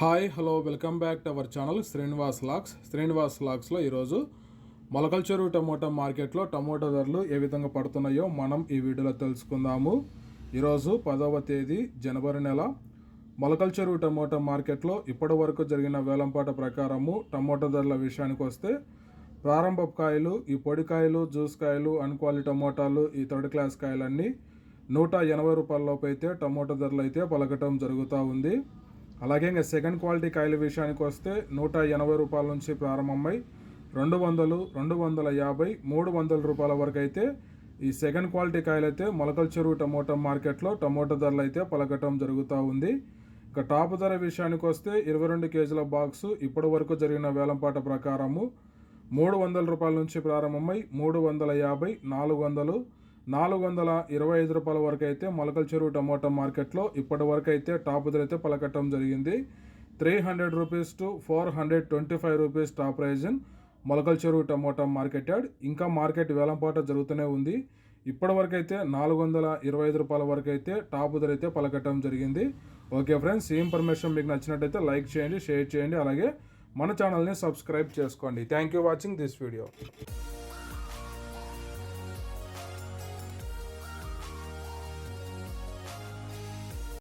Hi hello welcome back to our channel Srinivas lakhs. Srinivas లాక్స్లో ఈరోజు Molakala Cheruvu tomato మార్కెట్లో టమోటా ధరలు ఏ విధంగా పడుతున్నాయో మనం ఈ వీడియోలో తెలుసుకుందాము. ఈరోజు పదవ తేదీ జనవరి నెల. మొలకల చెరువు టమోటా మార్కెట్లో ఇప్పటి వరకు జరిగిన వేలంపాట ప్రకారము టమోటా ధరల విషయానికి వస్తే ప్రారంభ కాయలు ఈ పొడికాయలు జ్యూస్ కాయలు అన్క్వాలి టమోటాలు ఈ థర్డ్ క్లాస్ కాయలన్నీ నూట ఎనభై రూపాయలలోపు అయితే టమోటా ధరలు అయితే పలకటం జరుగుతూ ఉంది. అలాగే ఇంకా సెకండ్ క్వాలిటీ కాయల విషయానికి వస్తే నూట ఎనభై రూపాయల నుంచి ప్రారంభమై రెండు వందలు రెండు వందల యాభై మూడు వందల రూపాయల వరకు అయితే ఈ సెకండ్ క్వాలిటీ కాయలు అయితే మొలకల చెరువు టమోటా మార్కెట్లో టమోటా ధరలు అయితే పలకటం జరుగుతూ ఉంది. ఇక టాప్ ధర విషయానికి వస్తే ఇరవై రెండు కేజీల బాక్సు ఇప్పటి వరకు జరిగిన వేలంపాట ప్రకారము మూడు వందల రూపాయల నుంచి ప్రారంభమై మూడు వందల యాభై నాలుగు వందలు నాలుగు వందల ఇరవై ఐదు రూపాయల వరకు అయితే మొలకల చెరువు టమోటా మార్కెట్లో ఇప్పటి వరకు అయితే టాప్ ధర అయితే పలకటం జరిగింది. Three hundred rupees to four hundred twenty five rupees top price in Molakala Cheruvu tomato market yard. ఇంకా మార్కెట్ వేలంపాట జరుగుతూనే ఉంది. ఇప్పటివరకైతే అయితే నాలుగు వందల ఇరవై ఐదు రూపాయల వరకు అయితే టాప్ ధర అయితే పలకటం జరిగింది. ఓకే ఫ్రెండ్స్ ఈ ఇన్ఫర్మేషన్ మీకు నచ్చినట్టయితే లైక్ చేయండి షేర్ చేయండి అలాగే మన ఛానల్ని సబ్స్క్రైబ్ చేసుకోండి. Thank you watching this video.